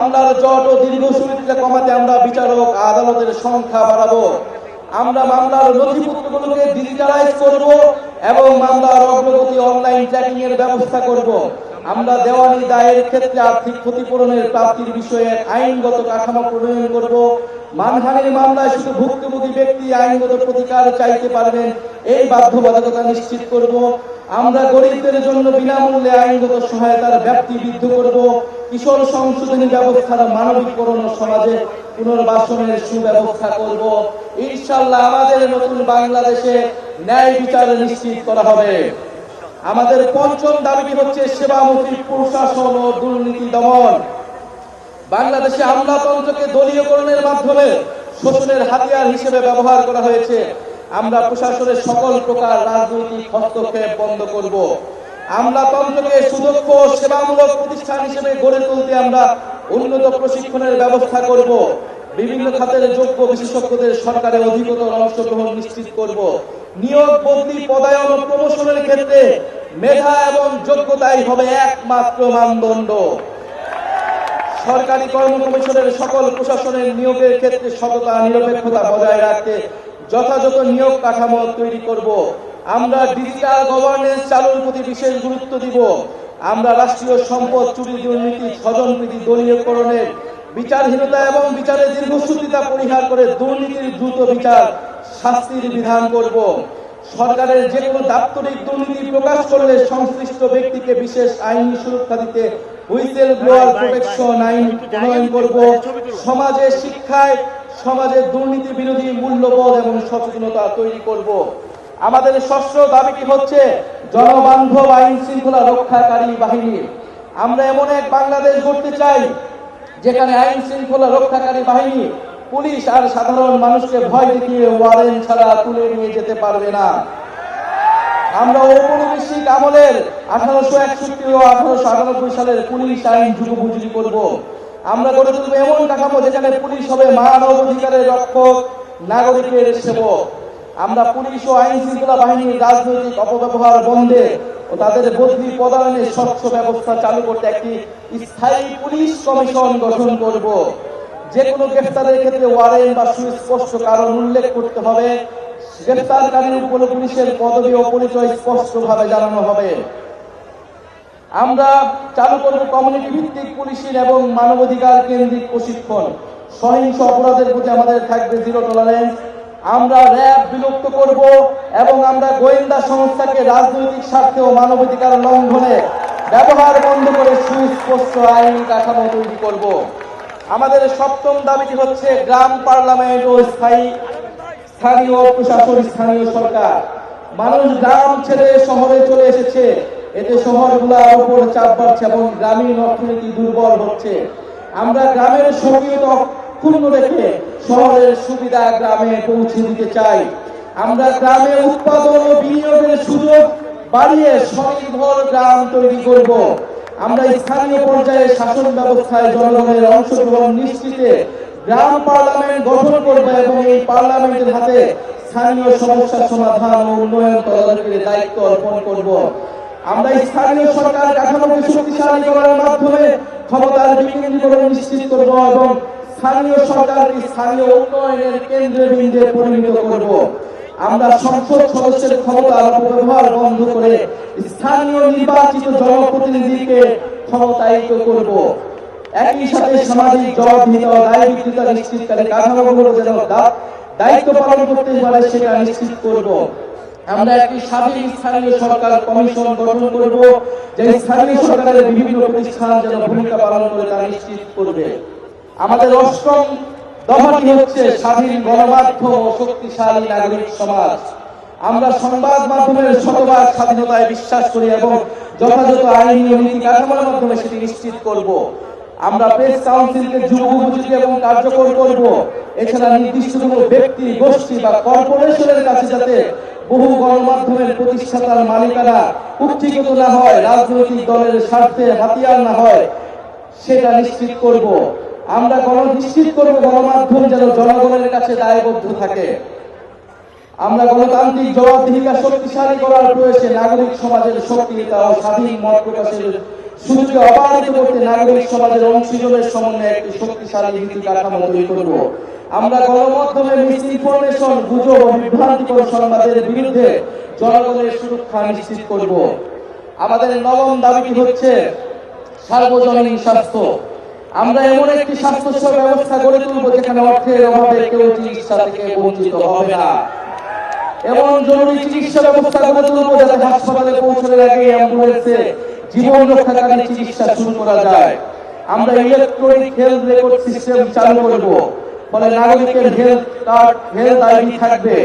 মামলার জট ও দীর্ঘসূত্রিতা কমাতে আমরা বিচারক আদালতের সংখ্যা বাড়াবো। আমরা মামলার নথিপত্রগুলোকে ডিজিটালাইজ করব এবং মামলার অগ্রগতি অনলাইন ট্র্যাকিং এর ব্যবস্থা করব। আমরা দেওয়ানি দায়ের ক্ষেত্রে আর্থিক ক্ষতিপূরণের প্রাপ্তির বিষয়ে আইনগত কাঠামো প্রণয়ন করব। মানহানির মামলায় শুধু ভুক্তভোগী ব্যক্তি আইনগত প্রতিকার চাইতে পারবেন, এই বাধ্যবাধকতা নিশ্চিত করব। আমরা গরিবদের জন্য বিনামূল্যে আইনগত সহায়তার ব্যাপ্তি বৃদ্ধি করব। কিশোর সংশোধনী ব্যবস্থার মানবিকরণ সমাজে পুনর্বাসনের সুব্যবস্থা করব। ইনশাল্লাহ আমাদের নতুন বাংলাদেশে ন্যায় বিচার নিশ্চিত করা হবে। আমাদের পঞ্চম দাবি হচ্ছে সেবামুখী প্রশাসন ও দুর্নীতি দমন। বাংলাদেশে আমলাতন্ত্রকে দলীয়করণের মাধ্যমে শোষণের হাতিয়ার হিসেবে ব্যবহার করা হয়েছে। আমরা প্রশাসনের সকল প্রকার রাজনৈতিক হস্তক্ষেপ বন্ধ করব। আমলাতন্ত্রকে সুদক্ষ সেবামূলক প্রতিষ্ঠান হিসেবে গড়ে তুলতে আমরা উন্নত প্রশিক্ষণের ব্যবস্থা করব। বিভিন্ন খাতের যোগ্য বিশেষজ্ঞদের সরকারের অধিকতর অংশগ্রহণ নিশ্চিত করব। নিয়োগ বদলি পদায়ন প্রমোশনের ক্ষেত্রে মেধা এবং যোগ্যতাই হবে একমাত্র মানদণ্ড। সরকারি কর্ম কমিশনের সকল প্রশাসনের নিয়োগের ক্ষেত্রে সততা, নিরপেক্ষতা বজায় রাখতে যথাযথ নিয়োগ কাঠামো তৈরি করব। আমরা ডিজিটাল গভর্নেন্স চালুর প্রতি বিশেষ গুরুত্ব দিব। আমরা রাষ্ট্রীয় সম্পদ, চুরি দুর্নীতি, স্বজনপ্রীতি, দলীয়করণের বিচারহীনতা এবং বিচারের দীর্ঘসূত্রিতা পরিহার করে দুর্নীতির দ্রুত বিচার শাস্তির বিধান করব। সরকারের যে কোনো দাপ্তরিক দুর্নীতি প্রকাশ করলে সংশ্লিষ্ট ব্যক্তিকে বিশেষ আইনি সুরক্ষা দিতে হুইসেল ব্লোয়ার প্রোটেকশন আইন প্রণয়ন করব। সমাজে শিক্ষায় সমাজের দুর্নীতি বিরোধী মূল্যবোধ এবং সচেতনতা তৈরি করব। আমাদের ষষ্ঠ দাবিটি হচ্ছে জনবান্ধব আইন শৃঙ্খলা রক্ষাকারী বাহিনী। আমরা এমন এক বাংলাদেশ গড়তে চাই যেখানে আইন শৃঙ্খলা রক্ষাকারী বাহিনী পুলিশ আর সাধারণ মানুষকে ভয় দেখিয়ে ওয়ারেন্ট ছাড়া তুলে নিয়ে যেতে পারবে না। আমরা ঔপনিবেশিক আমলের আঠারোশো একষট্টি ও আঠারোশো আটানব্বই সালের পুলিশ আইন যুগোপযোগী করব। আমরা গড়ে তুলব এমন কাঠামো যেখানে পুলিশ হবে মানব অধিকারের রক্ষক, নাগরিকের সেবক। আমরা পুলিশ ও আইন শৃঙ্খলা বাহিনীর রাজনৈতিক অপব্যবহার বন্ধে ও তাদের বদলি পদায়নের স্বচ্ছ ব্যবস্থা চালু করতে একটি স্থায়ী পুলিশ কমিশন গঠন করব। যে কোনো গ্রেফতারের ক্ষেত্রে ওয়ারেন্ট বা সুস্পষ্ট কারণ উল্লেখ করতে হবে। গ্রেফতারকারীর উপর পুলিশের পদবি ও পরিচয় স্পষ্টভাবে জানানো হবে। আমরা চালু করব কমিউনিটি ভিত্তিক পুলিশিং এবং মানবাধিকার কেন্দ্রিক প্রশিক্ষণ। সহিংস অপরাধের প্রতি আমাদের থাকবে জিরো টলারেন্স আমরা র্যাব বিলুপ্ত করব এবং আমরা গোয়েন্দা সংস্থাকে রাজনৈতিক স্বার্থে ও মানবাধিকার লঙ্ঘনে ব্যবহার বন্ধ করে সুস্পষ্ট আইন কাঠামো তৈরি করব। আমাদের সপ্তম দাবিটি হচ্ছে গ্রাম পার্লামেন্ট ও স্থায়ী স্থানীয় প্রশাসন, স্থানীয় সরকার। মানুষ গ্রাম ছেড়ে শহরে চলে এসেছে। এতে শহরগুলোর উপর চাপ বাড়ছে এবং গ্রামীণ অর্থনীতি দুর্বল হচ্ছে। আমরা গ্রামের সক্রিয়তা অক্ষুণ্ণ রেখে শহরের সুবিধা গ্রামে পৌঁছে দিতে চাই। আমরা গ্রামে উৎপাদন ও বিনিয়োগের সুযোগ বাড়িয়ে স্বনির্ভর গ্রাম তৈরি করব। আমরা স্থানীয় পর্যায়ে শাসন ব্যবস্থায় জনগণের অংশগ্রহণ নিশ্চিতে গ্রাম পার্লামেন্ট গঠন করব এবং এই পার্লামেন্টের হাতে স্থানীয় সমস্যা সমাধান ও উন্নয়ন তদারকির দায়িত্ব অর্পণ করব। আমরা স্থানীয় সরকার কাঠামোকে শক্তিশালী করার মাধ্যমে ক্ষমতার বিকেন্দ্রীকরণ নিশ্চিত করব এবং স্থানীয় সরকারকে স্থানীয় উন্নয়নের কেন্দ্রে বিন্দে পরিণত করব। আমরা সংসদ সদস্যের ক্ষমতার অপব্যবহার বন্ধ করে স্থানীয় নির্বাচিত জনপ্রতিনিধিকে ক্ষমতায়িত করব। একই সাথে সামাজিক জবাবদিহিতা ও দায়বদ্ধতা নিশ্চিতকারী কাঠামোগুলো যেন দায়িত্ব পালন করতে পারে সেটা নিশ্চিত করব। আমরা একটি স্বাধীন স্থানীয় সরকার কমিশন গঠন করব, যে স্থানীয় সরকারের বিভিন্ন প্রতিষ্ঠান যেন ভূমিকা পালন করে তা নিশ্চিত করবে। আমাদের অষ্টম দফাটি হচ্ছে? স্বাধীন গণমাধ্যম ও শক্তিশালী নাগরিক সমাজ। আমরা সংবাদ মাধ্যমের শতভাগ স্বাধীনতায় বিশ্বাস করি এবং যথাযথ আইনি ও নীতি কাঠামোর মাধ্যমে সেটি নিশ্চিত করব। আমরা প্রেস কাউন্সিলকে যুগ উপযোগী এবং কার্যকর করব। এছাড়া নির্দিষ্ট কোনো ব্যক্তি, গোষ্ঠী বা কর্পোরেশনের কাছে যাতে বহু গণমাধ্যমের প্রতিষ্ঠাতার মালিকানা কুক্ষিগত না হয়, রাজনৈতিক দলের স্বার্থে হাতিয়ার না হয়, সেটা নিশ্চিত করব। আমরা গণ নিশ্চিত করব, গণমাধ্যম যেন জনগণের কাছে দায়বদ্ধ থাকে। আমরা গণতান্ত্রিক জবাবদিহিতা শক্তিশালী করার প্রয়াসে নাগরিক সমাজের সক্রিয়তা ও স্বাধীন মত প্রকাশের সুযোগে অবাধিত করতে নাগরিক সমাজের সমন্বয়ে একটি শক্তিশালী নীতি কাঠামো তৈরি করব। আমরা গণমাধ্যমে মিস ইনফরমেশন গুজব ও বিভ্রান্তিকর সংবাদের বিরুদ্ধে জনগণের সুরক্ষা নিশ্চিত করব। আমাদের নবম দাবিটি হচ্ছে সার্বজনীন স্বাস্থ্য। আমরা এমন একটি স্বাস্থ্য ব্যবস্থা গড়ে তুলব যেখানে অর্থের অভাবে কেউ চিকিৎসা থেকে বঞ্চিত হবে না। এবং জরুরি চিকিৎসা ব্যবস্থা গড়ে তুলব যাতে হাসপাতালে পৌঁছানোর আগে অ্যাম্বুলেন্সে জীবন রক্ষাকারী চিকিৎসা শুরু করা যায়। আমরা ইলেকট্রনিক হেলথ রেকর্ড সিস্টেম চালু করব, ফলে নাগরিকের হেলথ কার্ড হেলথ আইডি থাকবে,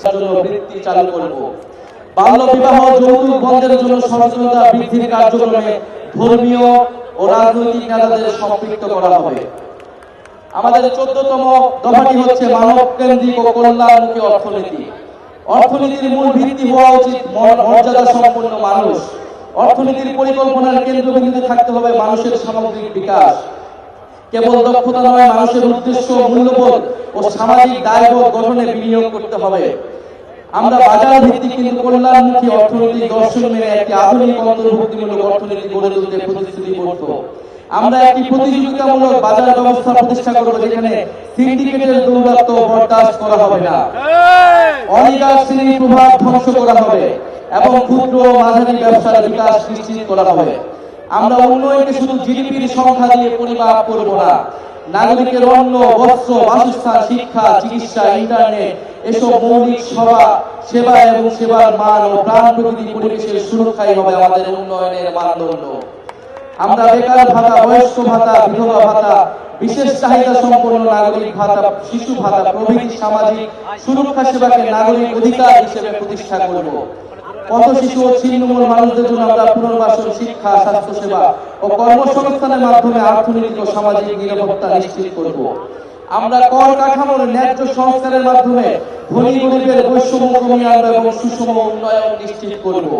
সেজন্য বৃত্তি চালু করব। বাল্য বিবাহ যৌতুক বন্ধের জন্য সচেতনতা বৃদ্ধির কার্যক্রমে ধর্মীয় ও রাজনৈতিক নেতাদের সম্পৃক্ত করা হবে। আমাদের চোদ্দতম দফাটি হচ্ছে মানব কেন্দ্রিক ও কল্যাণমুখী অর্থনীতি। অর্থনীতির মূল ভিত্তি হওয়া উচিত মর্যাদা সম্পন্ন মানুষ। অর্থনীতির পরিকল্পনার কেন্দ্রবিন্দুতে থাকতে হবে মানুষের সামগ্রিক বিকাশ। কেবল দক্ষতা নয়, মানুষের উদ্দেশ্য মূল্যবোধ ও সামাজিক দায়বোধ গঠনে বিনিয়োগ করতে হবে। আমরা বাজার ভিত্তিক কিন্তু কল্যাণমুখী অর্থনৈতিক দর্শন মেনে একটি আধুনিক অন্তর্ভুক্তিমূলক অর্থনীতি গড়ে তুলতে প্রতিশ্রুতিবদ্ধ আমরা একটি প্রতিযোগিতামূলক বাজার ব্যবস্থা প্রতিষ্ঠা করব যেখানে সিন্ডিকেটের দৌরাত্ম বরদাস্ত করা হবে না। অলিগার শ্রেণির প্রভাব ধ্বংস করা হবে এবং ক্ষুদ্র ও মাঝারি ব্যবসার বিকাশ নিশ্চিত করা হবে। আমরা উন্নয়নকে শুধু জিডিপির সংখ্যা দিয়ে পরিমাপ করব না নাগরিকের অন্ন, বস্ত্র, বাসস্থান, শিক্ষা, চিকিৎসা, ইন্টারনেট, এসব মৌলিক সেবা সেবা এবং সেবার মান ও প্রাণ প্রকৃতি পরিবেশের সুরক্ষাই হবে আমাদের উন্নয়নের মানদণ্ড। আমরা বেকার ভাতা, বয়স্ক ভাতা, বিধবা ভাতা, বিশেষ চাহিদা সম্পন্ন নাগরিক ভাতা, শিশু ভাতা প্রভৃতি সামাজিক সুরক্ষা সেবাকে নাগরিক অধিকার হিসেবে প্রতিষ্ঠা করব। পথ শিশু ও ছিন্নমূল মানুষদের জন্য আমরা পুনর্বাসন শিক্ষা স্বাস্থ্য সেবা ও কর্মসংস্থানের মাধ্যমে ও সামাজিক নিরাপত্তা নিশ্চিত করব। আমরা কর কাঠামোর ন্যায্য সংস্কারের মাধ্যমে ধনী গরিবের বৈষম্য কমিয়ে আনব এবং সুষম উন্নয়ন নিশ্চিত করব।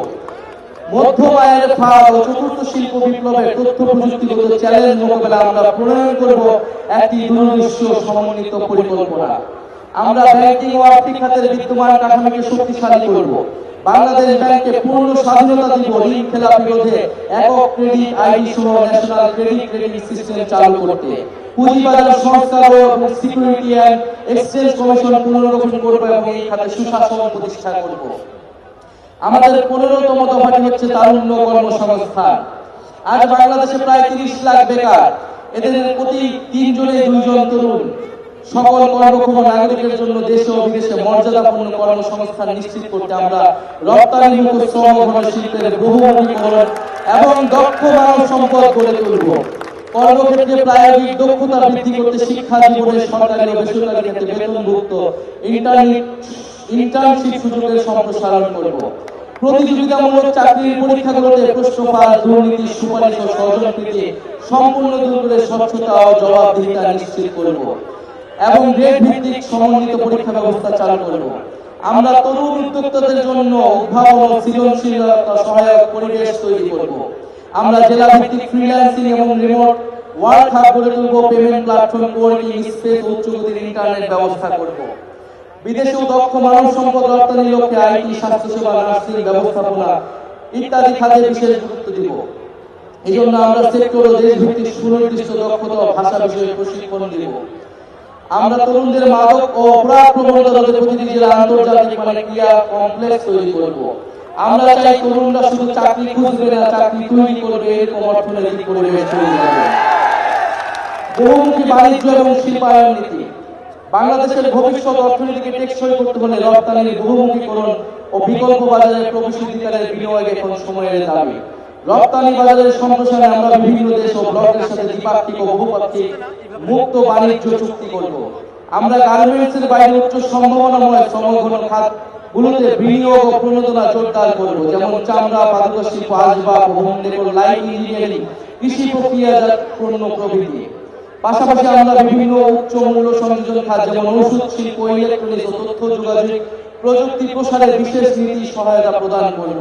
মধ্যম আয়ের ফাঁদ ও চতুর্থ শিল্প বিপ্লবের তথ্য প্রযুক্তিগত চ্যালেঞ্জ মোকাবেলা আমরা প্রণয়ন করব একটি দূরদৃশ্য সমন্বিত পরিকল্পনা। আমরা ব্যাংকিং ও আর্থিক খাতের বিদ্যমান কাঠামোকে শক্তিশালী করব। বাংলাদেশ ব্যাংকে পূর্ণ স্বাধীনতা দিব ঋণ খেলাপি রোধে একক ক্রেডিট আইডি সহ ন্যাশনাল ক্রেডিট ক্রেডিট সিস্টেম চালু করতে পুঁজিবাজার সংস্কার এবং সিকিউরিটি অ্যান্ড এক্সচেঞ্জ কমিশন পুনর্গঠন করব এবং এই খাতে সুশাসন প্রতিষ্ঠা করব। আমাদের পনেরোতম দফাটি হচ্ছে তারুণ্য কর্মসংস্থান। আজ বাংলাদেশে প্রায় তিরিশ লাখ বেকার। এদের প্রতি তিনজনে দুইজন তরুণ। সকল কর্মক্ষম নাগরিকের জন্য দেশে ও বিদেশে মর্যাদাপূর্ণ কর্মসংস্থান নিশ্চিত করতে আমরা শ্রম বহুমুখীকরণ এবং দক্ষ মানব সম্পদ গড়ে তুলব। কর্মক্ষেত্রে প্রায়োগিক দক্ষতা বৃদ্ধি করতে শিক্ষা জীবনে সরকারি ও বেসরকারি ক্ষেত্রে বেতনভুক্ত ইন্টার্নশিপ সুযোগের সম্প্রসারণ করব। প্রতিযোগিতামূলক চাকরির পরীক্ষাগুলোতে প্রশ্ন ফাঁস দুর্নীতি, সুপারিশ ও সহযোগিতা সম্পূর্ণ দূর করে স্বচ্ছতা ও জবাবদিহিতা নিশ্চিত করব। এবং গ্রেড ভিত্তিক সমন্বিত পরীক্ষা ব্যবস্থা চালু করব। আমরা তরুণ উদ্যোক্তাদের জন্য উদ্ভাবন সৃজনশীলতা সহায়ক পরিবেশ তৈরি করব। আমরা জেলা ভিত্তিক ফ্রিল্যান্সিং এবং রিমোট ওয়ার্ক হাব গড়ে তুলব পেমেন্ট প্ল্যাটফর্ম কোয়ার্কিং স্পেস উচ্চগতির ইন্টারনেট ব্যবস্থা করব। বিদেশেও দক্ষ মানব সম্পদ রপ্তানির লক্ষ্যে আইটি, স্বাস্থ্যসেবা নার্সিং ব্যবস্থাপনা ইত্যাদি খাতে বিশেষ গুরুত্ব দিব। এই জন্য আমরা সেক্টর ও দেশ ভিত্তিক সুনির্দিষ্ট দক্ষতা ভাষা বিষয়ে প্রশিক্ষণ দিব। আমরা তরুণদের মাদক ও অপরাধ প্রবণতা রোধে প্রতিটি জেলা আন্তর্জাতিক মানে ক্রিয়া কমপ্লেক্স তৈরি করব। আমরা চাই তরুণরা শুধু চাকরি খুঁজবে না, চাকরি তৈরি করবে, এরকম অর্থনৈতিক পরিবেশ তৈরি করবে। বহুমুখী বাণিজ্য এবং শিল্পায়ন নীতি। বাংলাদেশের ভবিষ্যৎ অর্থনীতিকে টেকসই করতে হলে রপ্তানির বহুমুখীকরণ ও বিকল্প বাজারে প্রবেশাধিকারের বিনিয়োগ এখন সময়ের দাবি। রপ্তানি বাজারের সম্প্রসারণে আমরা বিভিন্ন দেশ ও ব্লকের সাথে দ্বিপাক্ষিক ও বহুপাক্ষিক মুক্ত বাণিজ্য চুক্তি করব। আমরা গার্মেন্টস এর বাইরে উচ্চ সম্ভাবনাময় শ্রমঘন খাত গুলোতে বিনিয়োগ ও প্রণোদনা জোরদার করব, যেমন চামড়া পাদুকা শিল্প আসবাব হোম ডেকোর লাইট, ইঞ্জিনিয়ারিং, কৃষি প্রক্রিয়াজাত পণ্য প্রভৃতি। পাশাপাশি আমরা বিভিন্ন উচ্চ মূল্য সংযোজন খাত, যেমন ওষুধ, শিল্প, ইলেকট্রনিক্স ও তথ্য যোগাযোগ প্রযুক্তি প্রসারে বিশেষ নীতি সহায়তা প্রদান করব।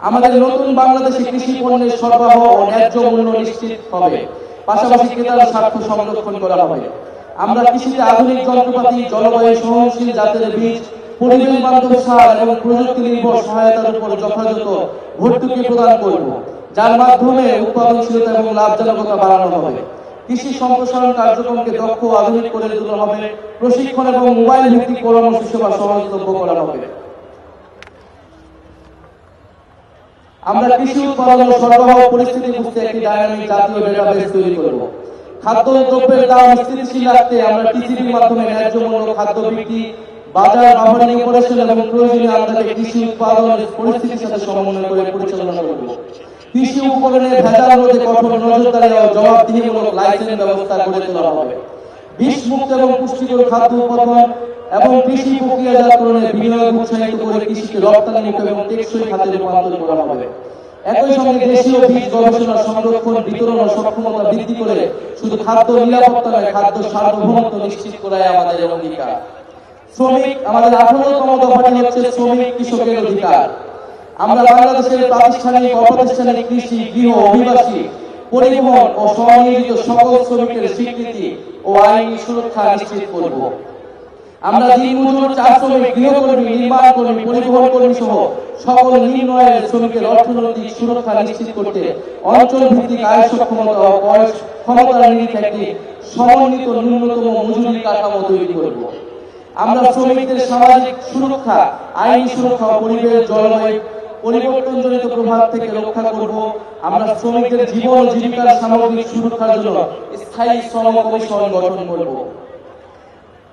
আমাদের নতুন বাংলাদেশে কৃষি পণ্যের সরবরাহ ও ন্যায্য মূল্য নিশ্চিত হবে। পাশাপাশি ক্রেতার স্বার্থ সংরক্ষণ করা হবে। আমরা কৃষিতে আধুনিক যন্ত্রপাতি, জলবায়ু সহনশীল জাতের বীজ, পরিবেশ বান্ধব সার এবং প্রযুক্তি নির্ভর সহায়তার উপর যথাযথ ভর্তুকি প্রদান করব, যার মাধ্যমে উৎপাদনশীলতা এবং লাভজনকতা বাড়ানো হবে। কৃষি সম্প্রসারণ কার্যক্রমকে দক্ষ আধুনিক করে তোলা হবে। প্রশিক্ষণ এবং মোবাইল ভিত্তিক পরামর্শ সেবা সহজলভ্য করা হবে। আমরা কৃষি উৎপাদন সরবরাহ পরিস্থিতি বুঝতে একটি ডায়নামিক জাতীয় ডেটাবেস তৈরি করব। খাদ্য দ্রব্যের দাম স্থিতিশীল রাখতে আমরা টিসিবির মাধ্যমে ন্যায্য মূল্য খাদ্য বিক্রি, বাজার বাফারিং অপারেশন এবং প্রয়োজনীয় আমদানি কৃষি উৎপাদনের পরিস্থিতির সাথে সমন্বয় করে পরিচালনা করব। কৃষি উপকরণের ভেজাল রোধে কঠোর নজরদারি ও জবাবদিহিমূলক লাইসেন্স ব্যবস্থা গড়ে তোলা হবে। বিষ মুক্ত এবং পুষ্টিকর খাদ্য উৎপাদন এবং কৃষি প্রক্রিয়াজাতকরণে বিনিয়োগ উৎসাহিত করে কৃষিকে রপ্তানিমুখ এবং টেকসই খাতে রূপান্তর করা হবে। একই সঙ্গে দেশীয় বীজ গবেষণা, সংরক্ষণ, বিতরণ ও সক্ষমতা বৃদ্ধি করে শুধু খাদ্য নিরাপত্তা নয়, খাদ্য সার্বভৌমত্ব নিশ্চিত করাই আমাদের অঙ্গীকার। শ্রমিক, আমাদের আঠারোতম দফাটি হচ্ছে শ্রমিক কৃষকের অধিকার। আমরা বাংলাদেশের প্রাতিষ্ঠানিক অপ্রাতিষ্ঠানিক কৃষি গৃহ অভিবাসী, পরিবহন ও স্বনিয়োজিত সকল শ্রমিকের স্বীকৃতি ও আইনি সুরক্ষা নিশ্চিত করব। আমরা দিনমজুর চা শ্রমিক গৃহকর্মী নির্মাণ কর্মী পরিবহন কর্মী সহ সকল নিম্নয়ের শ্রমিকের অর্থনৈতিক সুরক্ষা নিশ্চিত করতে অঞ্চল ভিত্তিক আয় সক্ষমতা ও বয়স ক্ষমতার নিরিখে একটি সমন্বিত ন্যূনতম মজুরি কাঠামো তৈরি করব। আমরা শ্রমিকদের সামাজিক সুরক্ষা আইনি সুরক্ষা পরিবেশ জলবায়ু পরিবর্তনজনিত প্রভাব থেকে রক্ষা করব। আমরা শ্রমিকদের জীবন জীবিকার সামগ্রিক সুরক্ষার জন্য স্থায়ী শ্রম কমিশন গঠন করব।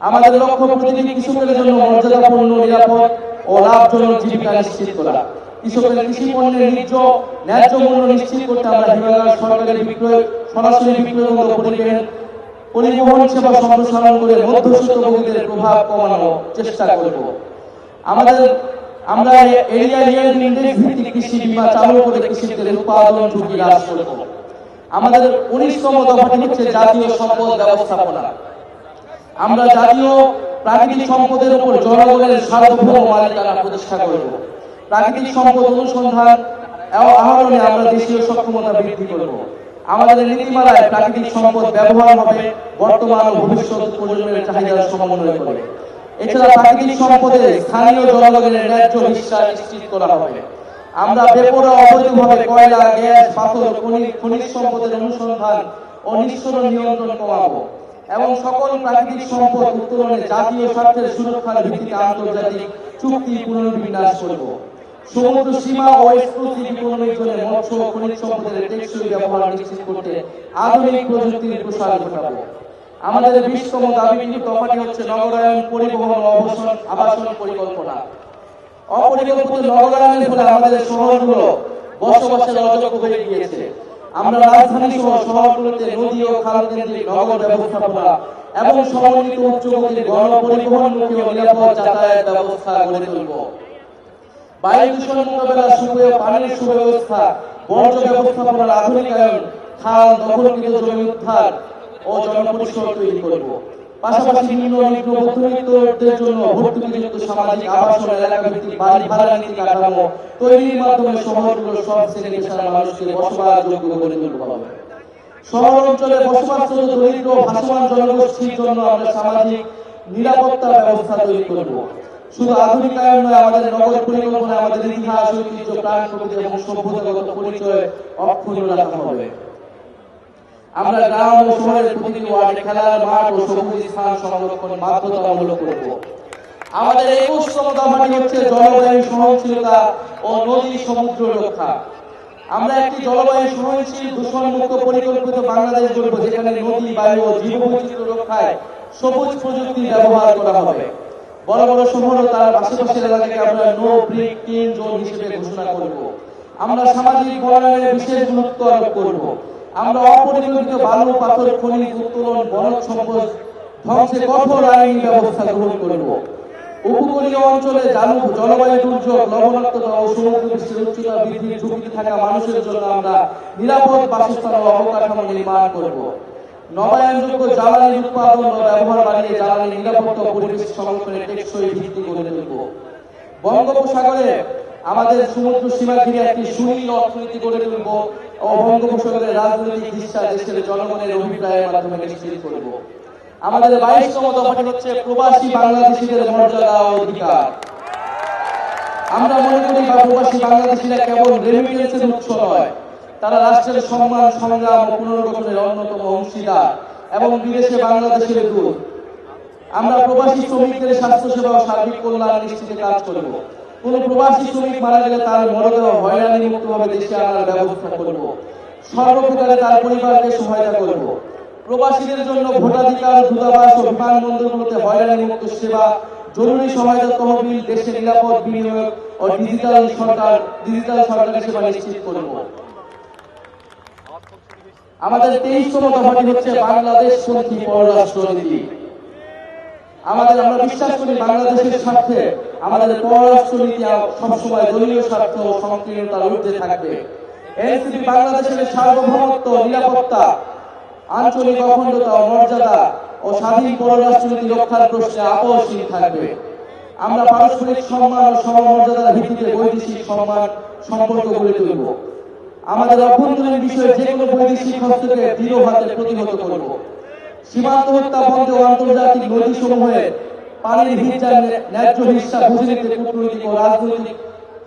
আমাদের লক্ষ্য প্রতিটি কৃষকের জন্য মর্যাদাপূর্ণ, নিরাপদ ও লাভজনক জীবিকা নিশ্চিত করা। কৃষকের কৃষি পণ্যের ন্যায্য মূল্য নিশ্চিত করতে আমরা হিমালয় বিক্রয়, সরাসরি বিক্রয় পরিবহন সেবা সম্প্রসারণ করে মধ্যস্থভোগীদের প্রভাব চেষ্টা করব। আমাদের, আমরা এরিয়া নিয়ে ইন্ডেক্স ভিত্তিক কৃষি বীমা চালু করে উৎপাদন ঝুঁকি হ্রাস করব। আমাদের উনিশতম দফাটি হচ্ছে জাতীয় সম্পদ ব্যবস্থাপনা। আমরা জাতীয় প্রাকৃতিক সম্পদের উপর জনগণের সার্বভৌম মালিকানা প্রতিষ্ঠা করব। প্রাকৃতিক সম্পদ অনুসন্ধান আহরণে আমরা দেশীয় সক্ষমতা বৃদ্ধি করব। আমাদের নীতিমালায় প্রাকৃতিক সম্পদ ব্যবহার হবে, বর্তমান ও ভবিষ্যৎ প্রজন্মের চাহিদার সমন্বয় করে। এছাড়া প্রাকৃতিক সম্পদে স্থানীয় জনগণের ন্যায্য বিশ্বাস নিশ্চিত করা হবে। আমরা বেপরোয়া অবৈধভাবে কয়লা, গ্যাস, পাথর খনিজ সম্পদের অনুসন্ধান ও নিঃসরণ নিয়ন্ত্রণ কমাবো। এবং সকল প্রাকৃতিক সম্পদ উত্তোলনে জাতীয় স্বার্থের সুরক্ষার ভিত্তিতে আন্তর্জাতিক চুক্তি পুনর্বিন্যাস করব। সমুদ্র সীমা ও এক্সক্লুসিভ ইকোনমিক জোনে মৎস্য খনিজ সম্পদের টেকসই ব্যবহার নিশ্চিত করতে আধুনিক প্রযুক্তির প্রসার আমাদের বিশতম দাবি কিন্তু দফাটি হচ্ছে নগরায়ন পরিবহন আবাসন আবাসন পরিকল্পনা। অপরিকল্পিত নগরায়নের ফলে আমাদের শহরগুলো বসবাসের অযোগ্য হয়ে গিয়েছে। আমরা রাজধানী সহ শহরগুলোতে নদী ও খাল কেন্দ্রিক নগর ব্যবস্থাপনা এবং সমন্বিত উচ্চগতির ও নিরাপদ যাতায়াত ব্যবস্থা গড়ে তুলব। বায়ু দূষণ মোকাবেলা, সুপেয় পানির সুব্যবস্থা, বর্জ্য ব্যবস্থাপনার আধুনিকায়ন, খাল দখলকৃত জমি উদ্ধার ও জনপরিসর তৈরি করব। পাশাপাশি নিম্ন নিম্ন মধ্যবিত্তদের জন্য ভর্তুকিযুক্ত সামাজিক আবাসন এলাকা ভিত্তিক বাড়ি ভাড়া নীতি কাঠামো তৈরির মাধ্যমে শহরগুলোর সব শ্রেণি পেশার মানুষকে বসবাসযোগ্য করে তুলতে হবে। শহর অঞ্চলে বসবাসরত দরিদ্র ভাসমান জনগোষ্ঠীর জন্য আমরা সামাজিক নিরাপত্তা ব্যবস্থা তৈরি করব শুধু আধুনিকায়ন নয়, আমাদের নগর পরিকল্পনা আমাদের ইতিহাস, ঐতিহ্য, প্রাণ প্রকৃতি এবং সভ্যতাগত পরিচয় অক্ষুণ্ণ রাখা হবে। আমরা গ্রাম ও শহরের প্রতিটি ওয়ার্ডে খেলার মাঠ ও সবুজ স্থান সংরক্ষণ বাধ্যতামূলক করব। আমাদের একুশতম দফাটি হচ্ছে জলবায়ু সহনশীলতা ও নদী সমুদ্র রক্ষা। আমরা একটি জলবায়ু সহনশীল দূষণ মুক্ত পরিকল্পিত বাংলাদেশ গড়ব যেখানে নদী বায়ু ও জীববৈচিত্র্য রক্ষায় সবুজ প্রযুক্তি ব্যবহার করা হবে। বড় বড় শহর ও তার আশেপাশের এলাকাকে আমরা নো ব্রিক টিন জোন হিসেবে ঘোষণা করব। আমরা সামাজিক বনায়নে বিশেষ গুরুত্ব আরোপ করব। আমরা অপরিকল্পিত বালু পাথর খনিজ উত্তোলন, বনজ সম্পদ ধ্বংসে কঠোর আইনি ব্যবস্থা গ্রহণ করব। উপকূলীয় অঞ্চলে জানু জলবায়ু দুর্যোগ, লবণাক্ততা ও সমুদ্র পৃষ্ঠের উচ্চতা বৃদ্ধির ঝুঁকিতে থাকা মানুষের জন্য আমরা নিরাপদ বাসস্থান ও অবকাঠামো নির্মাণ করব। নবায়নযোগ্য জ্বালানি উৎপাদন ও ব্যবহার বাড়িয়ে জ্বালানি নিরাপত্তা পরিবেশ সংরক্ষণের টেকসই ভিত্তি গড়ে তুলব। বঙ্গোপসাগরে আমাদের সমুদ্র সীমা ঘিরে একটি সুনীল অর্থনীতি গড়ে তুলব। বঙ্গোপসাগরের রাজনৈতিক দিশা দেশের জনগণের অভিপ্রায়ের মাধ্যমে নিশ্চিত করব। আমাদের বাইশতম দফাটি হচ্ছে প্রবাসী বাংলাদেশিদের মর্যাদা অধিকার। আমরা মনে করি প্রবাসী বাংলাদেশিরা কেবল রেমিটেন্সের উৎস নয়, তারা রাষ্ট্রের সম্মান, সংগ্রাম ও পুনর্গঠনের অন্যতম অংশীদার এবং বিদেশে বাংলাদেশের দূত। আমরা প্রবাসী শ্রমিকদের স্বাস্থ্যসেবা ও সার্বিক কল্যাণ নিশ্চিতে কাজ করব। কোন প্রবাসী শ্রমিক মারা গেলে তার মরদেহ হয়রানি মুক্তভাবে দেশে আনার ব্যবস্থা করব। সর্বপ্রকারে তার পরিবারকে সহায়তা করব। প্রবাসীদের জন্য ভোটাধিকার, দূতাবাস ও বিমানবন্দরগুলোতে হয়রানি মুক্ত সেবা, জরুরি সহায়তা তহবিল দেশে নিরাপদ বিনিয়োগ ও ডিজিটাল সরকার, ডিজিটাল সরকারি সেবা নিশ্চিত করব। আমাদের তেইশতম দফাটি হচ্ছে বাংলাদেশ পন্থী পররাষ্ট্রনীতি আমাদের আমরা বিশ্বাস করি বাংলাদেশের স্বার্থে আমাদের পররাষ্ট্রনীতি সবসময় দলীয় স্বার্থ ও সংকীর্ণতার ঊর্ধ্বে থাকবে। এনসিপি বাংলাদেশের সার্বভৌমত্ব, নিরাপত্তা, আঞ্চলিক অখণ্ডতা মর্যাদা ও স্বাধীন পররাষ্ট্রনীতি রক্ষার প্রশ্নে আপোষহীন থাকবে। আমরা পারস্পরিক সম্মান ও সমমর্যাদার ভিত্তিতে বৈদেশিক সম্মান সম্পর্ক গড়ে তুলব। আমাদের অভ্যন্তরীণ বিষয়ে যে কোনো বৈদেশিক হস্তকে দৃঢ় হাতে প্রতিহত করব। সীমান্ত হত্যা বন্ধ আন্তর্জাতিক নদী সমূহে পানির হিসার ন্যায্য হিসা বুঝে নিতে কূটনৈতিক ও রাজনৈতিক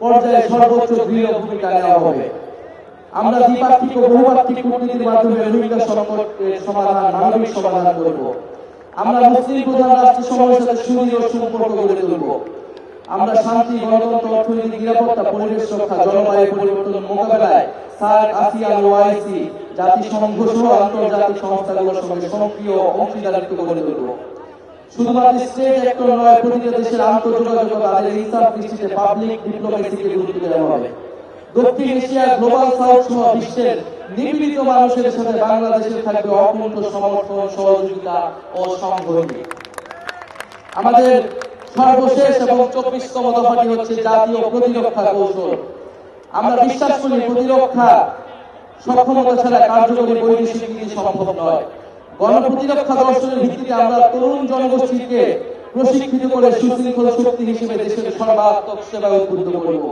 পর্যায়ে সর্বোচ্চ দৃঢ় ভূমিকা নেওয়া হবে। আমরা দ্বিপাক্ষিক ও বহুপাক্ষিক কূটনীতির মাধ্যমে রোহিঙ্গা সংকটের সমাধান, মানবিক সমাধান করব। আমরা মুসলিম প্রধান রাষ্ট্রের সময়ের সাথে সুন্দর সম্পর্ক গড়ে তুলব। আমরা শান্তি, গণতন্ত্র, অর্থনৈতিক নিরাপত্তা, পরিবেশ রক্ষা, জলবায়ু পরিবর্তন মোকাবেলায় সার্ক আসিয়ান ওআইসি, জাতিসংঘ সহ আন্তর্জাতিক সংস্থাগুলোর সঙ্গে সক্রিয় অংশীদারিত্ব গড়ে তুলব। শুধুমাত্র স্টেট অ্যাক্টর নয় দেশের আন্তর্যোগাযোগ তাদের দৃষ্টিতে পাবলিক ডিপ্লোমেসিকে গুরুত্ব দেওয়া হবে। দক্ষিণ এশিয়া, গ্লোবাল সাউথ সহ বিশ্বের নিপীড়িত মানুষের সাথে বাংলাদেশের থাকবে অকুণ্ঠ সমর্থন, সহযোগিতা ও সংহতি আমাদের সর্বশেষ এবং চব্বিশতম দফাটি হচ্ছে জাতীয় প্রতিরক্ষা কৌশল। আমরা বিশ্বাস করি প্রতিরক্ষা সক্ষমতা ছাড়া কার্যকরী বৈদেশিক নীতি সম্ভব নয়। গণপ্রতিরক্ষা দর্শনের ভিত্তিতে আমরা তরুণ জনগোষ্ঠীকে প্রশিক্ষিত করে সুশৃঙ্খল শক্তি হিসেবে দেশের সর্বাত্মক সেবা উদ্বুদ্ধ করব।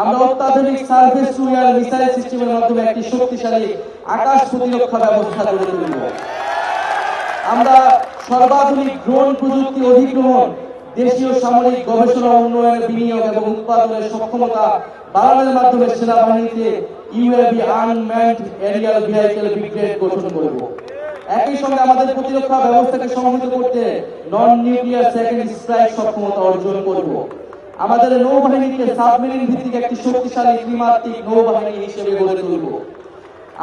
আমরা অত্যাধুনিক সার্ফেস টু মিসাইল সিস্টেমের মাধ্যমে একটি শক্তিশালী আকাশ প্রতিরক্ষা ব্যবস্থা গড়ে তুলব। আমরা সর্বাধুনিক ড্রোন প্রযুক্তি অধিগ্রহণ দেশীয় সামরিক গবেষণা উন্নয়নের বিনিয়োগ এবং উৎপাদনের সক্ষমতা বাড়ানোর মাধ্যমে সেনাবাহিনীতে UAV unmanned aerial vehicle brigade গঠন করব। একই সঙ্গে আমাদের প্রতিরক্ষা ব্যবস্থাকে সংহত করতে নন নিউক্লিয়ার সেকেন্ড স্ট্রাইক সক্ষমতা অর্জন করব। আমাদের নৌবাহিনীকে সাবমেরিন ভিত্তিক একটি শক্তিশালী ত্রিমাত্রিক নৌবাহিনী হিসেবে গড়ে তুলব।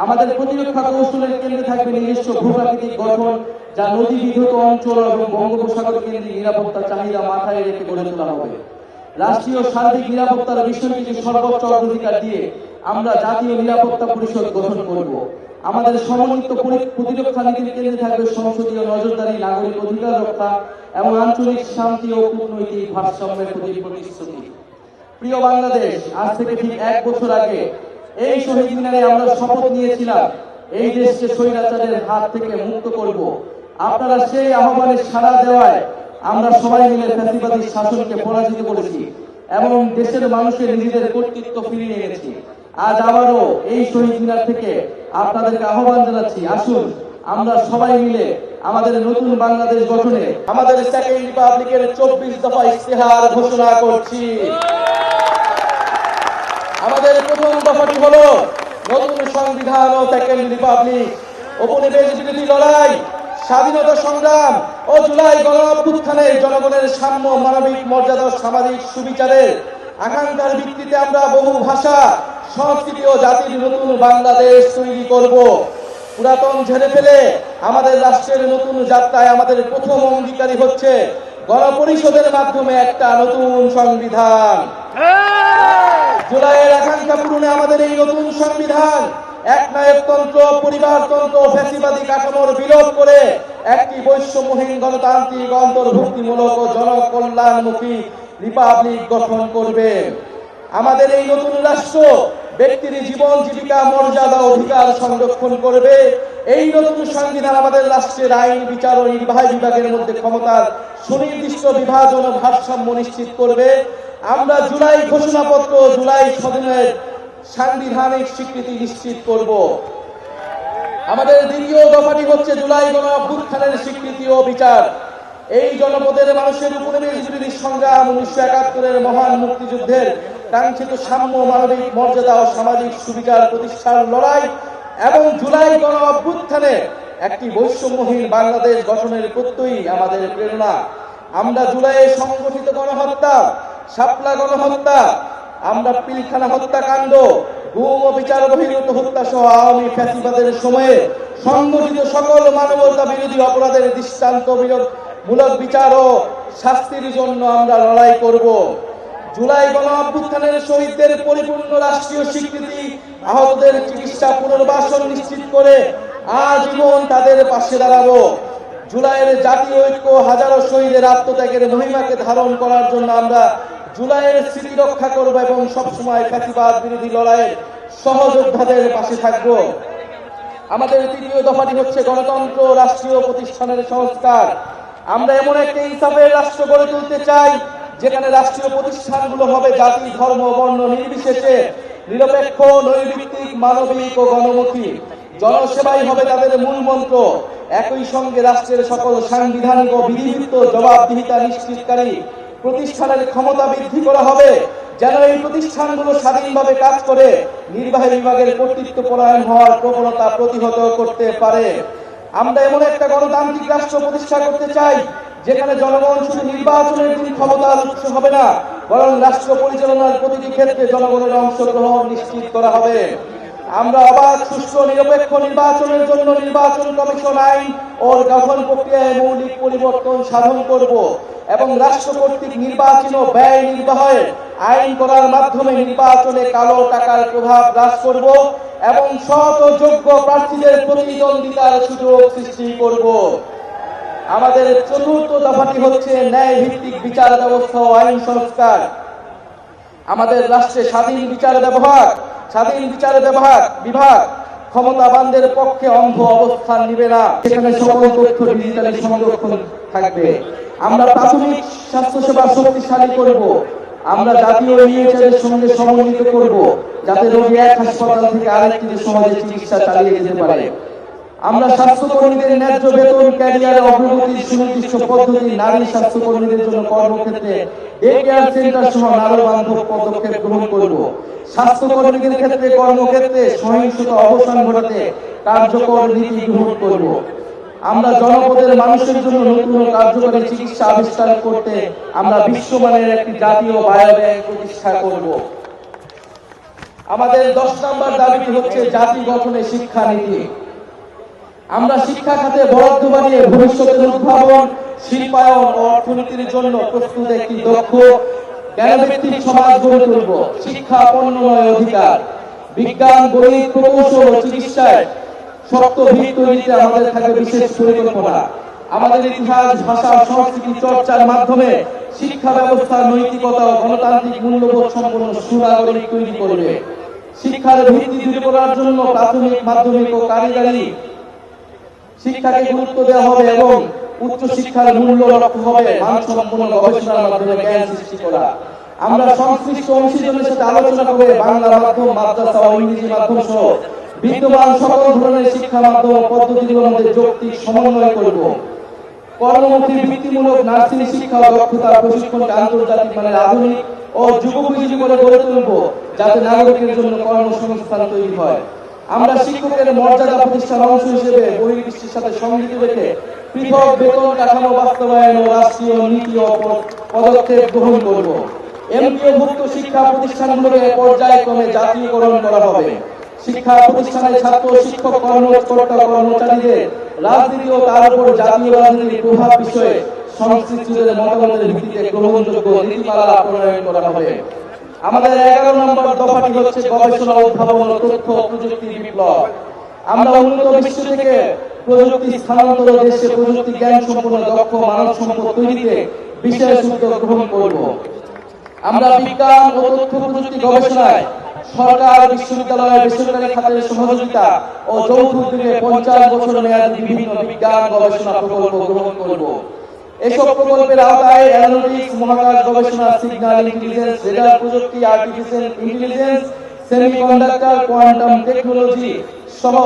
আমাদের প্রতিরক্ষা কৌশলের কেন্দ্রে থাকবে নিজস্ব ভূপ্রাকৃতিক গঠন যা নদী বিধত অঞ্চল এবং বঙ্গোপসাগর কেন্দ্রিক নিরাপত্তা চাহিদা মাথায় রেখে গড়ে তোলা হবে। রাষ্ট্রীয় সার্বিক নিরাপত্তার বিষয়টিকে সর্বোচ্চ অগ্রাধিকার দিয়ে আমরা জাতীয় নিরাপত্তা পরিষদ গঠন করব। আমাদের সমন্বিত প্রতিরক্ষা নীতির কেন্দ্রে থাকবে সংসদীয় নজরদারি, নাগরিক অধিকার রক্ষা এবং আঞ্চলিক শান্তি ও কূটনৈতিক ভারসাম্যের প্রতি প্রতিশ্রুতি। প্রিয় বাংলাদেশ, আজ থেকে ঠিক এক বছর আগে এই শহীদ মিনারে আমরা শপথ নিয়েছিলাম, এই দেশকে স্বৈরাচারের হাত থেকে মুক্ত করব। আপনারা সেই আহ্বানে সাড়া দেওয়ায় আমরা সবাই মিলে ফ্যাসিবাদী শাসনকে পরাজিত করেছি এবং দেশের মানুষের নিজেদের কর্তৃত্ব ফিরিয়ে এনেছি। আজ আবারও এই শহীদ মিনার থেকে আপনাদেরকে আহ্বান জানাচ্ছি, আসুন আমরা সবাই মিলে আমাদের নতুন বাংলাদেশ গঠনে আমাদের সেকেন্ড রিপাবলিকের চব্বিশ দফা ইশতেহার ঘোষণা করছি। আমাদের প্রথম দফাটি হলো নতুন সংবিধান ও সেকেন্ড রিপাবলিক উপনিবেশ বিরোধী লড়াই। স্বাধীনতা সংগ্রাম ও জুলাই গণ অভ্যুত্থানে জনগণের সাম্য মানবিক মর্যাদা সামাজিক সুবিচারের আকাঙ্ক্ষার ভিত্তিতে আমরা বহু ভাষা সংস্কৃতি ও জাতির নতুন বাংলাদেশ তৈরি করব। পুরাতন ঝেড়ে ফেলে আমাদের রাষ্ট্রের নতুন যাত্রায় আমাদের প্রথম অঙ্গীকারী হচ্ছে গণপরিষদের মাধ্যমে একটা নতুন সংবিধান। জুলাইয়ের আকাঙ্ক্ষা পূরণে আমাদের এই নতুন সংবিধান এক নায়কতন্ত্র পরিবারতন্ত্র কাঠামোর করে গণতান্ত্রিক অন্তর্ভুক্তিমূলক ও জনকল্যাণমুখী রিপাবলিক গঠন করবে। আমাদের এই নতুন রাষ্ট্র ব্যক্তির জীবন, জীবিকা, মর্যাদা, অধিকার সংরক্ষণ করবে। এই নতুন সংবিধান আমাদের রাষ্ট্রের আইন, বিচার ও নির্বাহী বিভাগের মধ্যে ক্ষমতার সুনির্দিষ্ট বিভাজন ও ভারসাম্য নিশ্চিত করবে। আমরা জুলাই ঘোষণাপত্র জুলাই সদনের সাংবিধানিক স্বীকৃতি নিশ্চিত করব। আমাদের দ্বিতীয় দফাটি হচ্ছে জুলাই গণ অভ্যুত্থানের স্বীকৃতি ও বিচার। এই জনপদের মানুষের উপনিবেশ সংগ্রাম উনিশশো একাত্তরের মহান মুক্তিযুদ্ধের কাঙ্ক্ষিত সাম্য মানবিক মর্যাদা ও সামাজিক সুবিচার প্রতিষ্ঠার লড়াই এবং জুলাই গণ অভ্যুত্থানে একটি বৈষম্যহীন বাংলাদেশ গঠনের প্রত্যয়ই আমাদের প্রেরণা। আমরা জুলাইয়ে সংগঠিত গণহত্যা, শাপলা গণহত্যা আমরা পিলখানা হত্যাকাণ্ড, গুম ও বিচার বহির্ভূত হত্যা সহ আওয়ামী ফ্যাসিবাদের সময়ে সংগঠিত সকল মানবতা বিরোধী অপরাধের দৃষ্টান্ত মূলক বিচার ও শাস্তির জন্য আমরা লড়াই করব। জুলাই গণ অভ্যুত্থানের শহীদদের পরিপূর্ণ রাষ্ট্রীয় স্বীকৃতি, আহতদের চিকিৎসা পুনর্বাসন নিশ্চিত করে আজীবন তাদের পাশে দাঁড়াবো। জুলাইয়ের জাতীয় ঐক্য হাজারো শহীদের আত্মত্যাগের মহিমাকে ধারণ করার জন্য আমরা জুলাইয়ের স্মৃতি রক্ষা করব এবং সবসময় ফ্যাসিবাদ বিরোধী লড়াইয়ের সহযোদ্ধাদের পাশে থাকব। আমাদের তৃতীয় দফাটি হচ্ছে গণতন্ত্র রাষ্ট্রীয় প্রতিষ্ঠানের সংস্কার। আমরা এমন একটা ইনসাফের রাষ্ট্র গড়ে তুলতে চাই, যেখানে রাষ্ট্রীয় প্রতিষ্ঠানগুলো হবে জাতি, ধর্ম, বর্ণ নির্বিশেষে নিরপেক্ষ নৈর্ভিত্তিক মানবিক ও গণমুখী। জনসেবাই হবে তাদের মূল মন্ত্র। একই সঙ্গে রাষ্ট্রের সকল সাংবিধানিক ও বিধিযুক্ত জবাবদিহিতা নিশ্চিতকারী। প্রতিষ্ঠানের ক্ষমতা বৃদ্ধি করা হবে, যেন এই প্রতিষ্ঠানগুলো স্বাধীনভাবে কাজ করে, নির্বাহী বিভাগের কর্তৃত্ব পরায়ণ হওয়ার প্রবণতা প্রতিহত করতে পারে। আমরা এমন একটা গণতান্ত্রিক রাষ্ট্র প্রতিষ্ঠা করতে চাই, যেখানে জনগণ শুধু নির্বাচনের দিন ক্ষমতার উৎস হবে না, বরং রাষ্ট্র পরিচালনার প্রতিটি ক্ষেত্রে জনগণের অংশগ্রহণ নিশ্চিত করা হবে। আমরা অবাধ সুষ্ঠু, নিরপেক্ষ নির্বাচনের জন্য নির্বাচন কমিশন আইন ও গঠন প্রক্রিয়ায় মৌলিক পরিবর্তন সাধন করব এবং রাষ্ট্র কর্তৃক নির্বাচন ও ব্যয় নির্বাহের আইন করার মাধ্যমে নির্বাচনে কালো টাকার প্রভাব হ্রাস করব এবং ও যোগ্য প্রার্থীদের প্রতিদ্বন্দ্বিতার সুযোগ সৃষ্টি করব। আমাদের চতুর্থ দফাটি হচ্ছে ন্যায় ভিত্তিক বিচার ব্যবস্থা ও আইন সংস্কার। আমাদের রাষ্ট্রে স্বাধীন বিচার ব্যবহার স্বাধীন বিচার ব্যবহার, বিভাগ, ক্ষমতাবানদের পক্ষে অন্ধ অবস্থান নিবে না। সেখানে সকল তথ্য ডিজিটালি সংরক্ষণ থাকবে। আমরা প্রাথমিক স্বাস্থ্যসেবা শক্তিশালী করব। আমরা জাতীয় এর সঙ্গে সমন্বিত করব, যাতে রোগী এক হাসপাতাল থেকে আরেকটিতে সহজে চিকিৎসা চালিয়ে যেতে পারে। আমরা স্বাস্থ্যকর্মীদের ন্যায্য বেতন, ক্যারিয়ার অগ্রগতির সুনির্দিষ্ট পদ্ধতি, নারী স্বাস্থ্যকর্মীদের জন্য কর্মক্ষেত্রে ডে কেয়ার সহ নারী বান্ধব পদক্ষেপ গ্রহণ করব। স্বাস্থ্যকর্মীদের ক্ষেত্রে কর্মক্ষেত্রে সহিংসতা অবসান ঘটাতে কার্যকর নীতি গ্রহণ করব। আমরা জনপদের মানুষের জন্য নতুন কার্যকরী চিকিৎসা আবিষ্কার করতে আমরা বিশ্বমানের একটি জাতীয় বায়োব্যাংক প্রতিষ্ঠা করব। আমাদের দশ নম্বর দাবিটি হচ্ছে জাতি গঠনে শিক্ষানীতি। আমরা শিক্ষা খাতে বরাদ্দ বাড়িয়ে ভবিষ্যতের উদ্ভাবন, শিল্পায়ন ও অর্থনীতির জন্য প্রস্তুত একটি দক্ষ, জ্ঞানভিত্তিক সমাজ গড়ে তুলব। শিক্ষা পণ্যময় অধিকার, বিজ্ঞান, গণিত, প্রকৌশল ও চিকিৎসায় শক্ত ভিত তৈরিতে আমাদের থাকবে বিশেষ পরিকল্পনা। আমাদের ইতিহাস, ভাষা, সংস্কৃতি চর্চার মাধ্যমে শিক্ষা ব্যবস্থার নৈতিকতা ও গণতান্ত্রিক মূল্যবোধ সম্পন্ন সুনাগরিক তৈরি করবে। শিক্ষার ভিত্তি দূরে করার জন্য প্রাথমিক, মাধ্যমিক ও কারিগরি শিক্ষাকে গুরুত্ব দেওয়া হবে এবং উচ্চ শিক্ষার মূল্য লক্ষ্য হবে, মানসম্পন্ন গবেষণার মাধ্যমে জ্ঞান সৃষ্টি করা। আমরা সংশ্লিষ্ট অংশীজনের সাথে আলোচনা করে বাংলা মাধ্যম, মাদ্রাসা ও ইংরেজি মাধ্যম সহ বিদ্যমান সকল ধরনের শিক্ষা মাধ্যম পদ্ধতিগুলোর মধ্যে যৌক্তিক সমন্বয় করব। কর্মমুখী বৃত্তিমূলক নার্সিং শিক্ষা দক্ষতা প্রশিক্ষণকে আন্তর্জাতিক মানের আধুনিক ও যুগোপযোগী করে গড়ে তুলব, যাতে নাগরিকের জন্য কর্মসংস্থান তৈরি হয়। আমরা শিক্ষকের মর্যাদা প্রতিষ্ঠার অংশ হিসেবে বহির্বিশ্বের সাথে সংগীত রেখে পৃথক বেতন কাঠামো বাস্তবায়ন ও রাষ্ট্রীয় নীতি ও পদক্ষেপ গ্রহণ করব। এমপিওভুক্ত শিক্ষা প্রতিষ্ঠানগুলোকে পর্যায়ক্রমে জাতীয়করণ করা হবে। শিক্ষা প্রতিষ্ঠানের ছাত্র, শিক্ষক, কর্মকর্তা, কর্মচারীদের রাজনীতি ও তার উপর জাতীয় রাজনীতির প্রভাব বিষয়ে সংশ্লিষ্টদের মতামতের ভিত্তিতে গ্রহণযোগ্য নীতিমালা প্রণয়ন করা হবে। আমাদের এগারো নম্বর দফাটি হচ্ছে গবেষণা উদ্ভাবন তথ্য প্রযুক্তি বিপ্লব। আমরা উন্নত বিশ্ব থেকে প্রযুক্তি স্থানান্তর দেশে প্রযুক্তি জ্ঞান সম্পন্ন, দক্ষ, মানব সম্পদ তৈরিতে বিশেষ উদ্যোগ গ্রহণ করব। আমরা বিজ্ঞান ও তথ্য প্রযুক্তি গবেষণায় সরকার, বিশ্ববিদ্যালয়, বেসরকারি খাতের সহযোগিতা ও যৌথ উদ্যোগে পঞ্চাশ বছর মেয়াদী বিভিন্ন বিজ্ঞান গবেষণা প্রকল্প গ্রহণ করব। এসব প্রকল্পের আওতায় অ্যানালিটিক্স মহাকাশ গবেষণা সিগন্যাল ইন্টেলিজেন্স রেডার প্রযুক্তি artificial intelligence semiconductor quantum technology সহ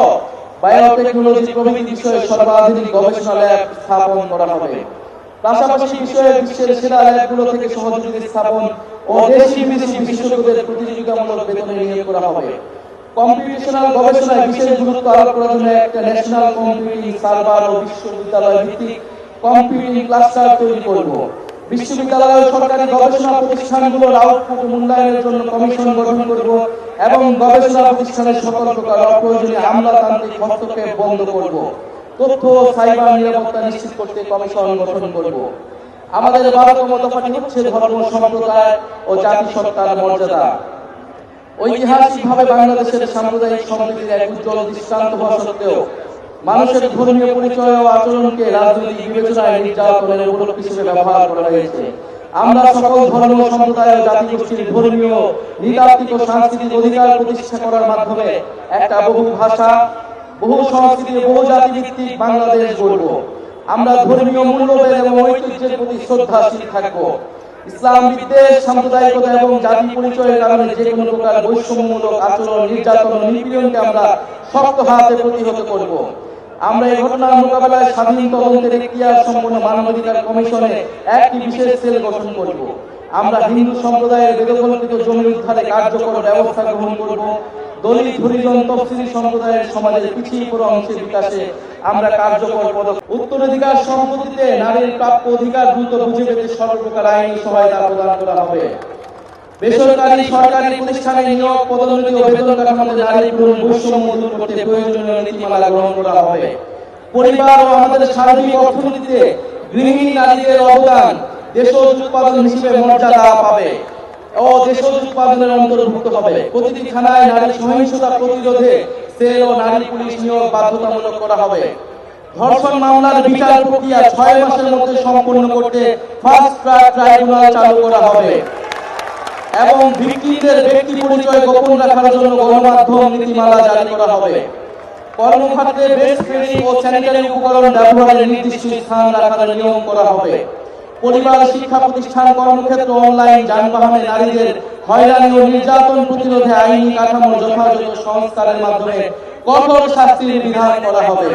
বায়োটেকনোলজি প্রভৃতি বিষয়ে সর্বাধুনিক গবেষণা ল্যাব স্থাপন করা হবে। পাশাপাশি বিষয়ে বিশ্বের সেরা ল্যাবগুলো থেকে সহযোগী স্থাপন ও দেশি বিদেশি প্রতিযোগিতামূলক বেতনে নিয়োগ করা হবে। কম্পিউটেশনাল গবেষণায় বিশেষ গুরুত্ব আরোপ করার জন্য একটা ন্যাশনাল কম্পিউটিং সার্ভার ও বিশ্ববিদ্যালয় ভিত্তিক কম্পিউটিং ক্লাস্টার তৈরি করব। বিশ্ববিদ্যালয় সরকারি গবেষণা প্রতিষ্ঠানগুলোর আউটপুট মূল্যায়নের জন্য কমিশন গঠন করব এবং গবেষণা প্রতিষ্ঠানের সকল প্রকার অপ্রয়োজনীয় আমলাতান্ত্রিক হস্তক্ষেপ বন্ধ করব। তথ্য সাইবার নিরাপত্তা নিশ্চিত করতে কমিশন গঠন করব। আমাদের বারোতম দফাটি হচ্ছে ধর্ম, সম্প্রদায় ও জাতিসত্তার মর্যাদা। ঐতিহাসিকভাবে বাংলাদেশের সাম্প্রদায়িক সম্প্রীতির এক উজ্জ্বল দৃষ্টান্ত হওয়া সত্ত্বেও মানুষের ধর্মীয় পরিচয় ও আচরণকে রাজনৈতিক বিবেচনায় নির্যাতনের উপলক্ষ হিসেবে ব্যবহার করা হয়েছে। আমরা সকল ধর্ম, সম্প্রদায় ও জাতিগোষ্ঠীর ধর্মীয়, নৃতাত্ত্বিক ও সাংস্কৃতিক অধিকার প্রতিষ্ঠা করার মাধ্যমে একটা বহু ভাষা, বহু সংস্কৃতি, বহু জাতি ভিত্তিক বাংলাদেশ গড়ব। আমরা ধর্মীয় মূল্যবোধ এবং ঐতিহ্যের প্রতি শ্রদ্ধাশীল থাকব। ইসলাম, বিদ্বেষ, সাম্প্রদায়িকতা এবং জাতি পরিচয়ের কারণে যে কোনো প্রকার বৈষম্যমূলক আচরণ, নির্যাতন নিপীড়নকে আমরা শক্ত হাতে প্রতিহত করব। আমরা এই ঘটনার মোকাবেলায় স্বাধীন তদন্তের এখতিয়ার সম্পন্ন মানবাধিকার কমিশনে একটি বিশেষ সেল গঠন করব। আমরা হিন্দু সম্প্রদায়ের বেদকল্পিত জমি উদ্ধারে কার্যকর ব্যবস্থা গ্রহণ করব। দলিত হরিজন তফসিলি সম্প্রদায়ের সমাজের পিছিয়ে অংশের বিকাশে আমরা কার্যকর পদক্ষেপ উত্তরাধিকার সম্পত্তিতে নারীর প্রাপ্য অধিকার দ্রুত বুঝে পেতে সর্বপ্রকার আইনি সহায়তা প্রদান করা হবে। বেসরকারি সরকারি প্রতিষ্ঠানে নিয়োগ, পদোন্নতি ও বেতন কাঠামোতে নারী পুরুষ বৈষম্য দূর করতে প্রয়োজনীয় নীতিমালা গ্রহণ করা হবে। পরিবার ও আমাদের সার্বিক অর্থনীতিতে গৃহিণী নারীদের অবদান দেশজ উৎপাদন হিসেবে মর্যাদা পাবে। ও দেশজ উৎপাদনের অন্তর্ভুক্ত হবে। প্রতিটি থানায় নারী সহিংসতা প্রতিরোধে সেল ও নারী পুলিশ নিয়োগ বাধ্যতামূলক করা হবে। ধর্ষণ মামলার বিচার প্রক্রিয়া ছয় মাসের মধ্যে সম্পন্ন করতে ফাস্ট ট্র্যাক ট্রাইব্যুনাল চালু করা হবে। এবং ভিক্টিমদের ব্যক্তি পরিচয় গোপন রাখার জন্য গণমাধ্যম নীতিমালা জারি করা হবে। কর্মক্ষেত্রে বেস্ট ট্রেনিং ও স্যানিটারি উপকরণ ব্যবহারের নির্দিষ্ট স্থান রাখার নিয়ম করা হবে। পরিবার, শিক্ষা প্রতিষ্ঠান, কর্মক্ষেত্র, অনলাইন, যানবাহনে নারীদের হয়রানি ও নির্যাতন প্রতিরোধে আইনি কাঠামো যথাযথ সংস্কারের মাধ্যমে কঠোর শাস্তির বিধান করা হবে।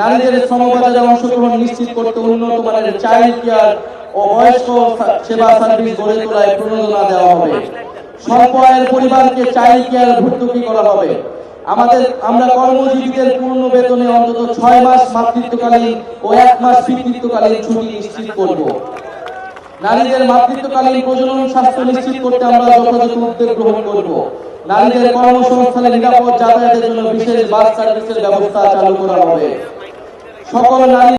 নারীদের শ্রমবাজারে অংশগ্রহণ নিশ্চিত করতে উন্নত মানের চাইল্ড কেয়ার ও বয়স্ক সেবা সার্ভিস গড়ে তোলায় প্রণোদনা দেওয়া হবে। স্বল্প আয়ের পরিবারকে চাইল্ড কেয়ার ভর্তুকি করা হবে। আমাদের, আমরা কর্মজীবীদের পূর্ণ বেতনে অন্তত ছয় মাস মাতৃত্বকালীন ও এক মাস পিতৃত্বকালীন ছুটি নিশ্চিত করব। নারীদের মাতৃত্বকালীন প্রজনন স্বাস্থ্য নিশ্চিত করতে আমরা যথাযথ উদ্যোগ গ্রহণ করব। নারীদের কর্মসংস্থানে নিরাপদ যাতায়াতের জন্য বিশেষ বাস সার্ভিসের ব্যবস্থা চালু করা হবে। সকল নারী